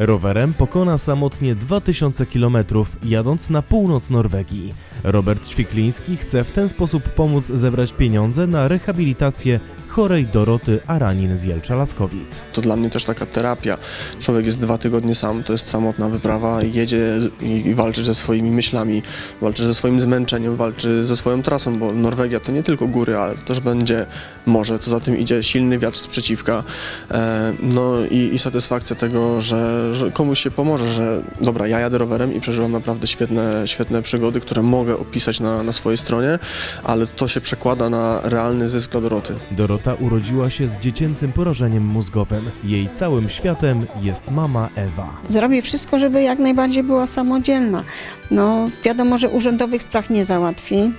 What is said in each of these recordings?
Rowerem pokona samotnie 2000 km, jadąc na północ Norwegii. Robert Ćwikliński chce w ten sposób pomóc zebrać pieniądze na rehabilitację chorej Doroty Aranin z Jelcza-Laskowic. To dla mnie też taka terapia. Człowiek jest dwa tygodnie sam, to jest samotna wyprawa, jedzie i walczy ze swoimi myślami, walczy ze swoim zmęczeniem, walczy ze swoją trasą, bo Norwegia to nie tylko góry, ale też będzie morze, co za tym idzie silny wiatr z przeciwka. E, no i, i satysfakcja tego, że, że komuś się pomoże, że dobra, ja jadę rowerem i przeżyłam naprawdę świetne, świetne przygody, które mogę opisać na, na swojej stronie, ale to się przekłada na realny zysk dla Doroty. Dorota urodziła się z dziecięcym porażeniem mózgowym. Jej całym światem jest mama Ewa. Zrobię wszystko, żeby jak najbardziej była samodzielna. No, wiadomo, że urzędowych spraw nie załatwi,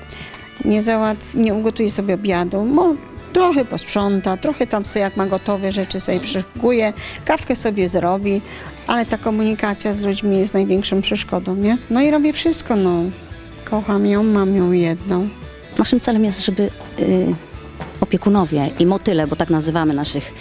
nie, załatwi, nie ugotuje sobie obiadu. Mo, trochę posprząta, trochę tam sobie jak ma gotowe rzeczy sobie przygotuje, kawkę sobie zrobi, ale ta komunikacja z ludźmi jest największą przeszkodą, nie? No i robię wszystko, no. Kocham ją, mam ją jedną. Naszym celem jest, żeby y, opiekunowie i motyle, bo tak nazywamy naszych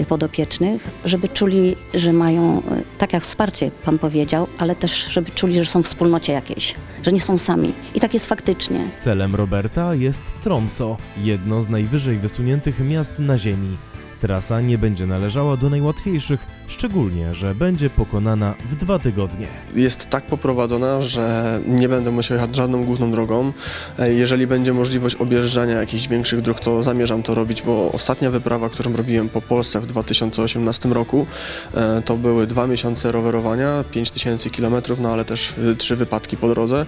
y, podopiecznych, żeby czuli, że mają, y, tak jak wsparcie Pan powiedział, ale też, żeby czuli, że są w wspólnocie jakiejś, że nie są sami. I tak jest faktycznie. Celem Roberta jest Tromso, jedno z najwyżej wysuniętych miast na Ziemi. Trasa nie będzie należała do najłatwiejszych, szczególnie, że będzie pokonana w dwa tygodnie. jest tak poprowadzona, że nie będę musiał jechać żadną główną drogą. E, Jeżeli będzie możliwość objeżdżania jakichś większych dróg, to zamierzam to robić, bo ostatnia wyprawa, którą robiłem po Polsce w 2018 roku, e, to były dwa miesiące rowerowania, 5000 km, no ale też y, trzy wypadki po drodze.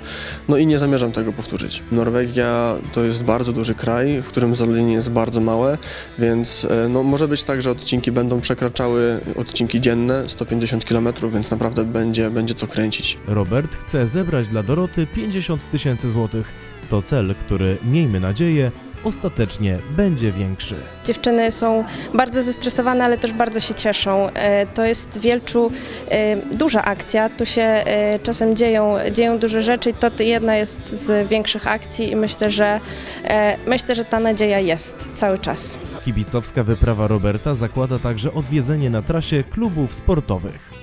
No i nie zamierzam tego powtórzyć. Norwegia to jest bardzo duży kraj, w którym zaludnienie jest bardzo małe, więc e, no, może być tak, że odcinki będą przekraczały odcinki dzienne 150 km, więc naprawdę będzie, będzie co kręcić. Robert chce zebrać dla Doroty 50 tysięcy złotych. To cel, który, miejmy nadzieję, ostatecznie będzie większy. Dziewczyny są bardzo zestresowane, ale też bardzo się cieszą. E, To jest w Wielczu e, duża akcja, tu się e, czasem dzieją, dzieją duże rzeczy i to jedna jest z większych akcji i myślę, że myślę, że ta nadzieja jest cały czas. Kibicowska wyprawa Roberta zakłada także odwiedzenie na trasie klubów sportowych.